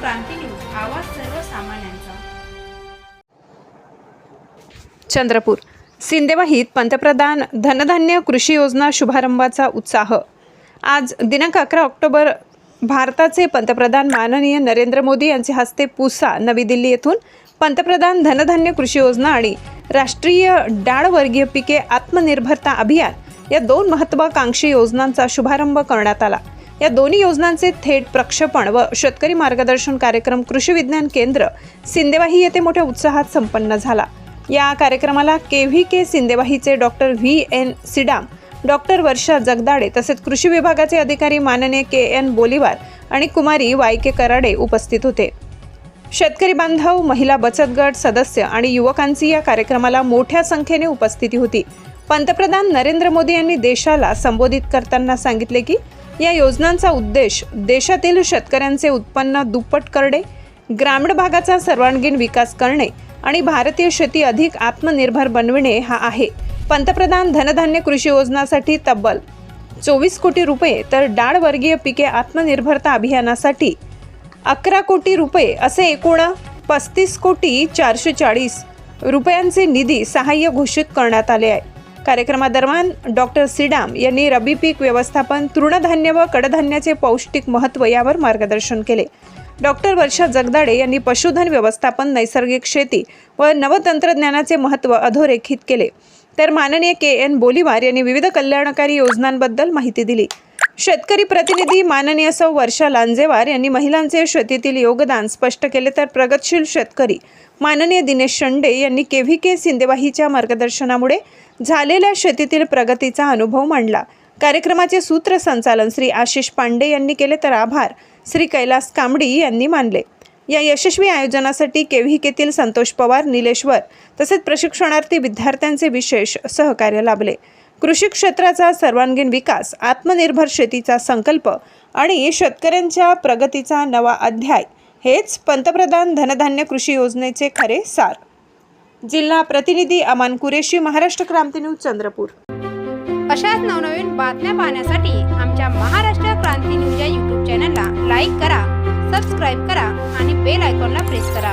क्रांती news आवाज सर्वसामान्यांचा. चंद्रपूर. सिंदेवाहीत पंतप्रधान धनधान्य कृषी योजना शुभारंभाचा उत्साह. आज दिनांक अकरा ऑक्टोबर भारताचे पंतप्रधान माननीय नरेंद्र मोदी यांचे हस्ते पुसा नवी दिल्ली येथून पंतप्रधान धनधान्य कृषी योजना आणि राष्ट्रीय डाळवर्गीय पिके आत्मनिर्भरता अभियान या दोन महत्त्वाकांक्षी योजनांचा शुभारंभ करण्यात आला. या दोन्ही योजनांचे थेट प्रक्षेपण व शेतकरी मार्गदर्शन कार्यक्रम कृषी विज्ञान केंद्र सिंदेवाही येथे मोठ्या उत्साहात संपन्न झाला. या कार्यक्रमाला K V K सिंदेवाहीचे doctor V N Sidam doctor Varsha Jagdade तसेच कृषी विभागाचे अधिकारी माननीय के एन बोलीवार आणि कुमारी वाय के कराडे उपस्थित होते. शेतकरी बांधव महिला बचत गट सदस्य आणि युवकांची या कार्यक्रमाला मोठ्या संख्येने उपस्थिती होती. पंतप्रधान नरेंद्र मोदी यांनी देशाला संबोधित करताना सांगितले की या योजनांचा उद्देश देशातील शेतकऱ्यांचे उत्पन्न दुप्पट करणे ग्रामीण भागाचा सर्वांगीण विकास करणे आणि भारतीय शेती अधिक आत्मनिर्भर बनविणे हा आहे. पंतप्रधान धनधान्य कृषी योजनासाठी तब्बल चोवीस कोटी रुपये तर डाळवर्गीय पिके आत्मनिर्भरता अभियानासाठी अकरा कोटी रुपये असे एकूण पस्तीस कोटी चारशे चाळीस रुपयांचे निधी सहाय्य घोषित करण्यात आले आहे. कार्यक्रमादरम्यान डॉक्टर सिडाम यांनी रबी पीक व्यवस्थापन तृणधान्य व कडधान्याचे पौष्टिक महत्त्व यावर मार्गदर्शन केले. डॉक्टर वर्षा जगदाडे यांनी पशुधन व्यवस्थापन नैसर्गिक शेती व नवतंत्रज्ञानाचे महत्त्व अधोरेखित केले. तर माननीय के एन बोलीवार यांनी विविध कल्याणकारी योजनांबद्दल माहिती दिली. शेतकरी प्रतिनिधी माननीय सौ वर्षा लांजेवार यांनी महिलांचे शेतीतील योगदान स्पष्ट केले तर प्रगतशील शेतकरी माननीय दिनेश शंडे यांनी के व्ही के सिंदेवाहीच्या मार्गदर्शनामुळे झालेल्या शेतीतील प्रगतीचा अनुभव मांडला. कार्यक्रमाचे सूत्रसंचालन श्री आशिष पांडे यांनी केले तर आभार. श्री कैलास कांबडी यांनी मानले. या यशस्वी आयोजनासाठी के व्ही केतील संतोष पवार निलेश्वर तसेच प्रशिक्षणार्थी विद्यार्थ्यांचे विशेष सहकार्य लाभले. कृषी क्षेत्राचा सर्वांगीण विकास आत्मनिर्भर शेतीचा संकल्प आणि शेतकऱ्यांच्या प्रगतीचा नवा अध्याय हेच पंतप्रधान धनधान्य कृषी योजनेचे खरे सार. जिल्हा प्रतिनिधी अमान कुरेशी महाराष्ट्र क्रांती न्यूज चंद्रपूर. अशाच नवनवीन बातम्या पाहण्यासाठी आमच्या महाराष्ट्र क्रांती न्यूज या यूट्यूब चॅनलला लाईक करा सबस्क्राईब करा आणि बेल आयकॉनला प्रेस करा.